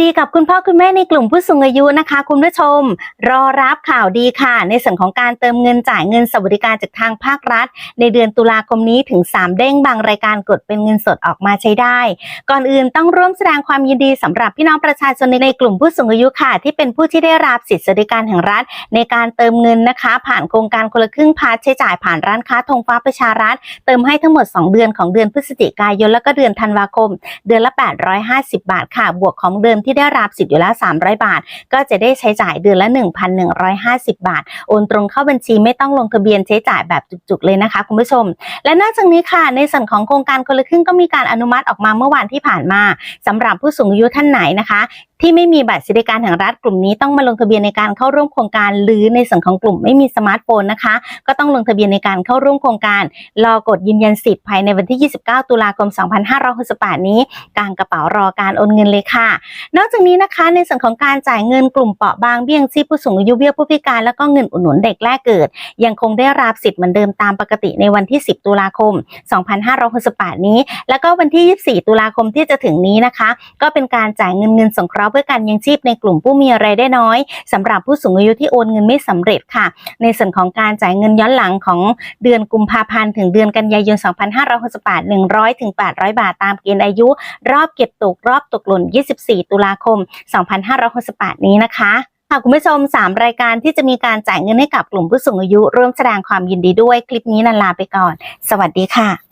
ดีกับคุณพ่อคุณแม่ในกลุ่มผู้สูงอายุนะคะ คุณผู้ชม รอรับข่าวดีค่ะ ในส่วนของการเติมเงินจ่ายเงินสวัสดิการจากทางภาครัฐ ในเดือนตุลาคมนี้ถึง 3 เด้งบางรายการกดเป็นเงินสดออกมาใช้ได้ ก่อนอื่นต้องร่วมแสดงความยินดีสำหรับพี่น้องประชาชนในกลุ่มผู้สูงอายุค่ะ ที่เป็นผู้ที่ได้รับสิทธิสวัสดิการแห่งรัฐ ในการเติมเงินนะคะ ผ่านโครงการคนละครึ่งพาร์ทใช้จ่ายผ่านร้านค้าธงฟ้าประชารัฐ เติมให้ทั้งหมด 2 เดือนของเดือนพฤศจิกายนแล้วก็เดือนธันวาคม เดือนละ 850 บาทค่ะ บวกของเดิมที่ได้รับสิทธิ์อยู่แล้ว 300 บาท ก็จะได้ใช้จ่ายเดือนละ 1,150 บาท โอนตรงเข้าบัญชีไม่ต้องลงทะเบียนใช้จ่ายแบบจุกๆเลยนะคะคุณผู้ชม และนอกจากนี้ค่ะ ในส่วนของโครงการคนละครึ่งก็มีการอนุมัติออกมาเมื่อวานที่ผ่านมาสำหรับผู้สูงอายุท่านไหนนะคะ ที่ไม่มีบัตรสวัสดิการแห่งรัฐกลุ่มนี้ต้องมาลงทะเบียนในการเข้าร่วมโครงการ หรือในส่วนของกลุ่มไม่มีสมาร์ทโฟนนะคะ ก็ต้องลงทะเบียนในการเข้าร่วมโครงการ รอกดยืนยันสิทธิ์ภายในวันที่ 29 ตุลาคม 2568 นี้กลางกระเป๋ารอการโอนเงินเลยค่ะ นอกจากนี้นะคะ ในส่วนของการจ่ายเงินกลุ่มเปราะบางเบี้ยงชีพผู้สูงอายุเบี้ยผู้พิการแล้วก็เงินอุดหนุนเด็กแรกเกิด ยังคงได้รับสิทธิ์เหมือนเดิมตามปกติในวันที่ 10 ตุลาคม 2568 นี้ แล้วก็วันที่ 24 ตุลาคมที่จะถึงนี้นะคะ ก็เป็นการจ่ายเงินเงินสงเคราะห์เพื่อการยังชีพในกลุ่มผู้มีรายได้น้อยสำหรับผู้สูงอายุที่โอนเงินไม่สำเร็จค่ะ ในส่วนของการจ่ายเงินย้อนหลังของเดือนกุมภาพันธ์ถึงเดือนกันยายน 2568 100ถึง800 บาทตามเกณฑ์อายุ รอบเก็บตกรอบตกหล่น 24 ตุลาคม 2568 นี้นะคะค่ะคุณผู้ชม 3 รายการที่จะมีการจ่ายเงินให้กับกลุ่มผู้สูงอายุ ร่วมแสดงความยินดีด้วยคลิปนี้นันลาไปก่อน สวัสดีค่ะ